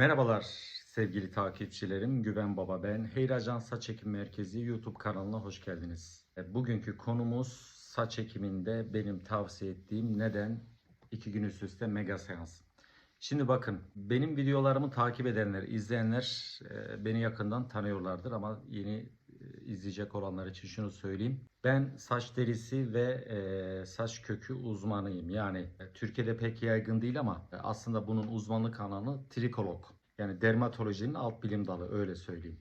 Merhabalar sevgili takipçilerim. Güven Baba ben. Heyracan Saç Ekim Merkezi YouTube kanalına hoş geldiniz. E, Bugünkü konumuz saç ekiminde benim tavsiye ettiğim neden iki gün üst üste mega seans. Şimdi bakın benim videolarımı takip edenler, izleyenler e, beni yakından tanıyorlardır ama yeni izleyecek olanlar için şunu söyleyeyim. Ben saç derisi ve e, saç kökü uzmanıyım. Yani e, Türkiye'de pek yaygın değil ama e, aslında bunun uzmanlık alanı trikolog. Yani dermatolojinin alt bilim dalı öyle söyleyeyim.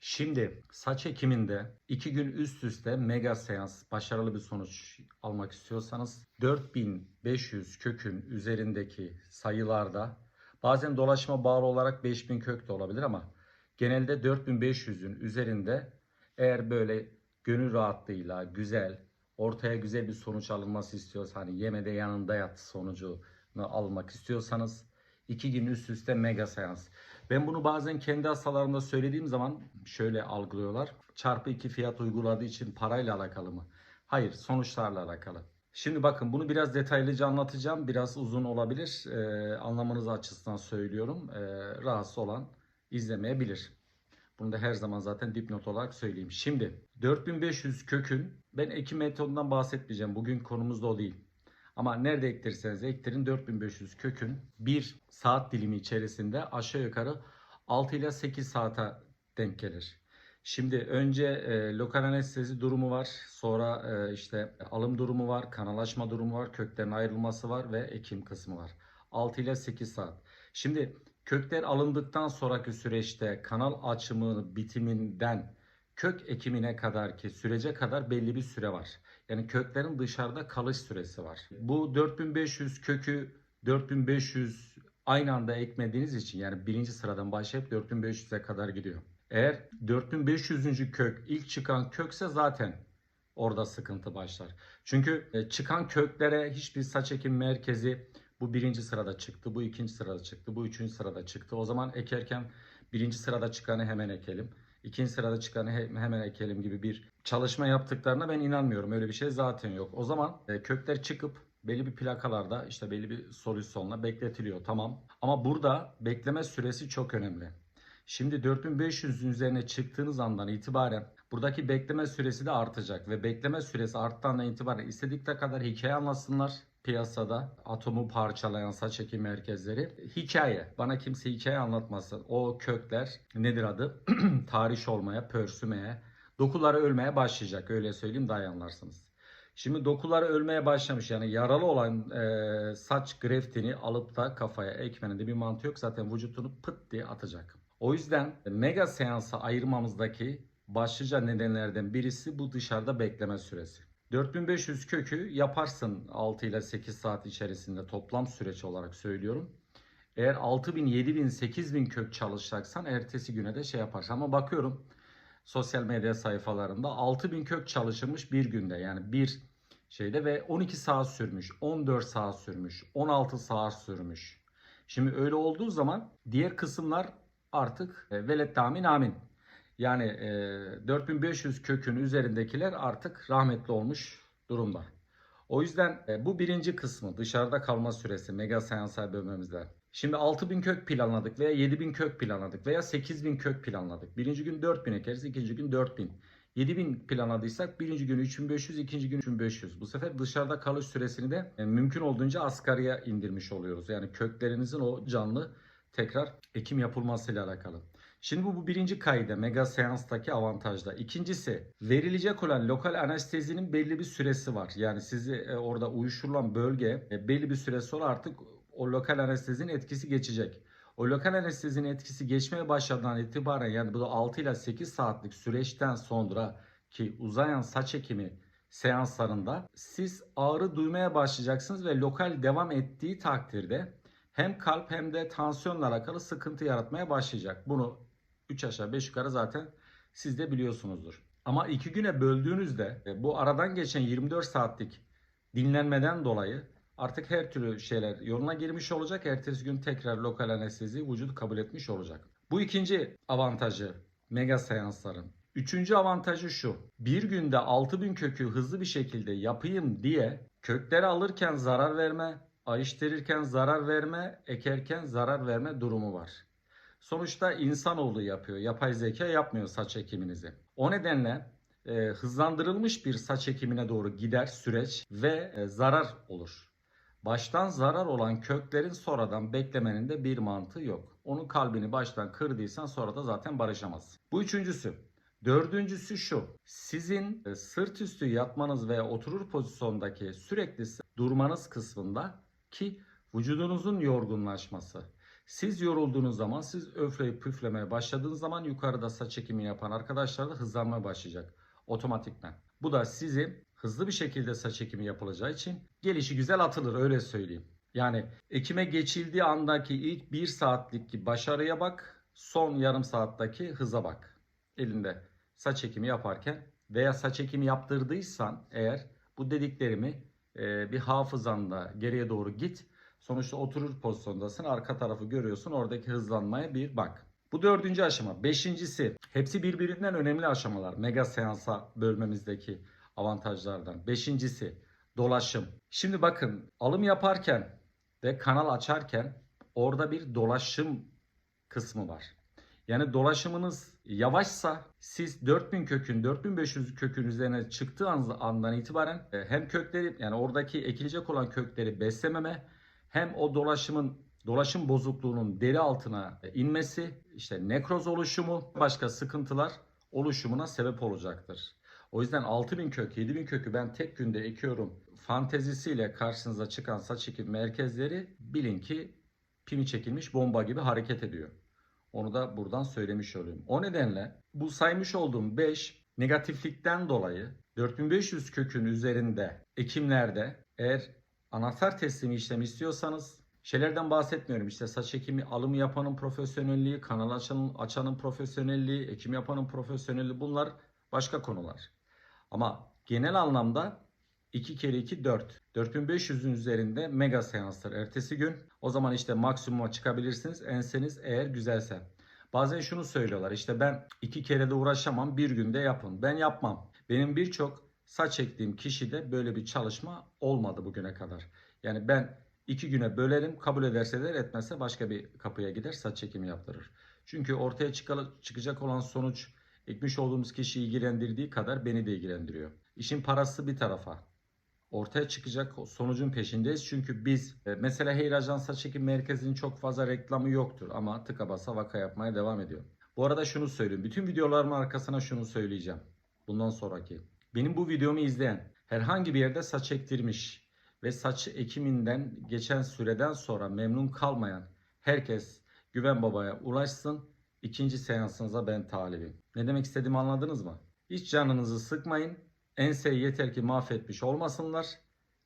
Şimdi saç ekiminde iki gün üst üste mega seans başarılı bir sonuç almak istiyorsanız 4500 kökün üzerindeki sayılarda bazen dolaşma bağlı olarak 5000 kök de olabilir ama genelde 4500'ün üzerinde eğer böyle gönül rahatlığıyla güzel ortaya güzel bir sonuç alınması istiyorsanız hani yemede yanında yat sonucunu almak istiyorsanız iki gün üst üste mega seans. Ben bunu bazen kendi hastalarımda söylediğim zaman şöyle algılıyorlar. Çarpı 2 fiyat uyguladığı için parayla alakalı mı? Hayır, sonuçlarla alakalı. Şimdi bakın bunu biraz detaylıca anlatacağım. Biraz uzun olabilir. Ee, anlamanız açısından söylüyorum. Ee, rahatsız olan izlemeyebilir. Bunu da her zaman zaten dipnot olarak söyleyeyim. Şimdi 4500 kökün ben ekim metodundan bahsetmeyeceğim. Bugün konumuz da o değil. Ama nerede ektirseniz ektirin 4500 kökün bir saat dilimi içerisinde aşağı yukarı 6 ile 8 saate denk gelir. Şimdi önce e, lokal anestezi durumu var. Sonra e, işte alım durumu var, kanalaşma durumu var, köklerin ayrılması var ve ekim kısmı var. 6 ile 8 saat. Şimdi kökler alındıktan sonraki süreçte kanal açımı bitiminden kök ekimine kadar ki sürece kadar belli bir süre var. Yani köklerin dışarıda kalış süresi var. Bu 4500 kökü 4500 aynı anda ekmediğiniz için yani birinci sıradan başlayıp 4500'e kadar gidiyor. Eğer 4500. kök ilk çıkan kökse zaten orada sıkıntı başlar. Çünkü e, çıkan köklere hiçbir saç ekim merkezi bu birinci sırada çıktı, bu ikinci sırada çıktı, bu üçüncü sırada çıktı. O zaman ekerken birinci sırada çıkanı hemen ekelim. ikinci sırada çıkanı he- hemen ekelim gibi bir çalışma yaptıklarına ben inanmıyorum. Öyle bir şey zaten yok. O zaman e, kökler çıkıp belli bir plakalarda işte belli bir solüsyonla bekletiliyor tamam. Ama burada bekleme süresi çok önemli. Şimdi 4500'ün üzerine çıktığınız andan itibaren buradaki bekleme süresi de artacak ve bekleme süresi arttığından itibaren istedikleri kadar hikaye anlatsınlar piyasada atomu parçalayan saç ekim merkezleri hikaye. Bana kimse hikaye anlatmasın. O kökler nedir adı? Tahriş olmaya, pörsümeye, dokuları ölmeye başlayacak. Öyle söyleyeyim daha iyi anlarsınız. Şimdi dokuları ölmeye başlamış yani yaralı olan e, saç greftini alıp da kafaya ekmenin de bir mantığı yok. Zaten vücutunu pıt diye atacak. O yüzden mega seansa ayırmamızdaki başlıca nedenlerden birisi bu dışarıda bekleme süresi. 4500 kökü yaparsın 6 ile 8 saat içerisinde toplam süreç olarak söylüyorum. Eğer 6000, 7000, 8000 kök çalışacaksan ertesi güne de şey yaparsın. Ama bakıyorum sosyal medya sayfalarında 6000 kök çalışılmış bir günde. Yani bir şeyde ve 12 saat sürmüş, 14 saat sürmüş, 16 saat sürmüş. Şimdi öyle olduğu zaman diğer kısımlar artık e, velet damin amin. Yani e, 4500 kökün üzerindekiler artık rahmetli olmuş durumda. O yüzden e, bu birinci kısmı dışarıda kalma süresi mega seansa bölmemizde. Şimdi 6000 kök planladık veya 7000 kök planladık veya 8000 kök planladık. Birinci gün 4000 ekeriz, ikinci gün 4000. 7000 planladıysak birinci gün 3500, ikinci gün 3500. Bu sefer dışarıda kalış süresini de e, mümkün olduğunca asgariye indirmiş oluyoruz. Yani köklerinizin o canlı tekrar ekim yapılmasıyla alakalı. Şimdi bu, bu birinci kaide mega seanstaki avantajda. İkincisi verilecek olan lokal anestezinin belli bir süresi var. Yani sizi e, orada uyuşturulan bölge e, belli bir süre sonra artık o lokal anestezinin etkisi geçecek. O lokal anestezinin etkisi geçmeye başladığından itibaren yani bu da 6 ile 8 saatlik süreçten sonra ki uzayan saç ekimi seanslarında siz ağrı duymaya başlayacaksınız ve lokal devam ettiği takdirde hem kalp hem de tansiyonla alakalı sıkıntı yaratmaya başlayacak. Bunu 3 aşağı 5 yukarı zaten siz de biliyorsunuzdur. Ama 2 güne böldüğünüzde bu aradan geçen 24 saatlik dinlenmeden dolayı artık her türlü şeyler yoluna girmiş olacak. Ertesi gün tekrar lokal anestezi vücut kabul etmiş olacak. Bu ikinci avantajı mega seansların. Üçüncü avantajı şu. Bir günde 6000 kökü hızlı bir şekilde yapayım diye kökleri alırken zarar verme, ayıştırırken zarar verme, ekerken zarar verme durumu var. Sonuçta insanoğlu yapıyor. Yapay zeka yapmıyor saç ekiminizi. O nedenle e, hızlandırılmış bir saç ekimine doğru gider süreç ve e, zarar olur. Baştan zarar olan köklerin sonradan beklemenin de bir mantığı yok. Onun kalbini baştan kırdıysan sonra da zaten barışamazsın. Bu üçüncüsü. Dördüncüsü şu. Sizin e, sırt üstü yatmanız veya oturur pozisyondaki sürekli durmanız kısmında ki vücudunuzun yorgunlaşması. Siz yorulduğunuz zaman siz öfleyip püflemeye başladığınız zaman yukarıda saç ekimi yapan arkadaşlar da hızlanmaya başlayacak otomatikman. Bu da sizi hızlı bir şekilde saç ekimi yapılacağı için gelişi güzel atılır öyle söyleyeyim. Yani ekime geçildiği andaki ilk bir saatlik başarıya bak, son yarım saatteki hıza bak. Elinde saç ekimi yaparken veya saç ekimi yaptırdıysan eğer bu dediklerimi e, bir hafızanda geriye doğru git. Sonuçta oturur pozisyondasın. Arka tarafı görüyorsun. Oradaki hızlanmaya bir bak. Bu dördüncü aşama. Beşincisi. Hepsi birbirinden önemli aşamalar. Mega seansa bölmemizdeki avantajlardan. Beşincisi. Dolaşım. Şimdi bakın alım yaparken ve kanal açarken orada bir dolaşım kısmı var. Yani dolaşımınız yavaşsa siz 4000 kökün 4500 kökün üzerine çıktığı andan itibaren e, hem kökleri yani oradaki ekilecek olan kökleri beslememe hem o dolaşımın dolaşım bozukluğunun deri altına inmesi, işte nekroz oluşumu, başka sıkıntılar oluşumuna sebep olacaktır. O yüzden 6000 kök, 7000 kökü ben tek günde ekiyorum fantezisiyle karşınıza çıkan saç ekim merkezleri bilin ki pimi çekilmiş bomba gibi hareket ediyor. Onu da buradan söylemiş olayım. O nedenle bu saymış olduğum 5 negatiflikten dolayı 4500 kökün üzerinde ekimlerde eğer anahtar teslimi işlemi istiyorsanız şeylerden bahsetmiyorum. İşte saç ekimi alımı yapanın profesyonelliği, kanal açanın, açanın profesyonelliği, ekim yapanın profesyonelliği bunlar başka konular. Ama genel anlamda 2 kere 2 4. 4500'ün üzerinde mega seanslar ertesi gün. O zaman işte maksimuma çıkabilirsiniz enseniz eğer güzelse. Bazen şunu söylüyorlar işte ben iki kere de uğraşamam bir günde yapın. Ben yapmam. Benim birçok saç ektiğim kişide böyle bir çalışma olmadı bugüne kadar. Yani ben iki güne bölerim kabul ederseler etmezse başka bir kapıya gider saç çekimi yaptırır. Çünkü ortaya çıkacak olan sonuç ekmiş olduğumuz kişiyi ilgilendirdiği kadar beni de ilgilendiriyor. İşin parası bir tarafa ortaya çıkacak sonucun peşindeyiz. Çünkü biz e, mesela Hair Ajans Saç Ekim Merkezi'nin çok fazla reklamı yoktur ama tıka basa vaka yapmaya devam ediyor. Bu arada şunu söyleyeyim. Bütün videolarımın arkasına şunu söyleyeceğim. Bundan sonraki. Benim bu videomu izleyen herhangi bir yerde saç ektirmiş ve saç ekiminden geçen süreden sonra memnun kalmayan herkes Güven Baba'ya ulaşsın. İkinci seansınıza ben talibim. Ne demek istediğimi anladınız mı? Hiç canınızı sıkmayın. Enseyi yeter ki mahvetmiş olmasınlar.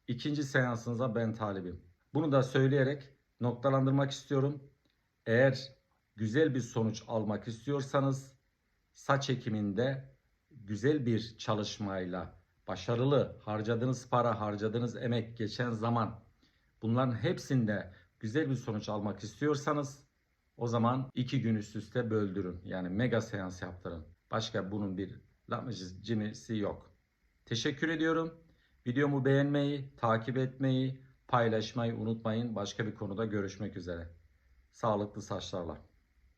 İkinci seansınıza ben talibim. Bunu da söyleyerek noktalandırmak istiyorum. Eğer güzel bir sonuç almak istiyorsanız saç ekiminde güzel bir çalışmayla başarılı harcadığınız para, harcadığınız emek, geçen zaman bunların hepsinde güzel bir sonuç almak istiyorsanız o zaman iki gün üst üste böldürün. Yani mega seans yaptırın. Başka bunun bir lamıcısı yok. Teşekkür ediyorum. Videomu beğenmeyi, takip etmeyi, paylaşmayı unutmayın. Başka bir konuda görüşmek üzere. Sağlıklı saçlarla.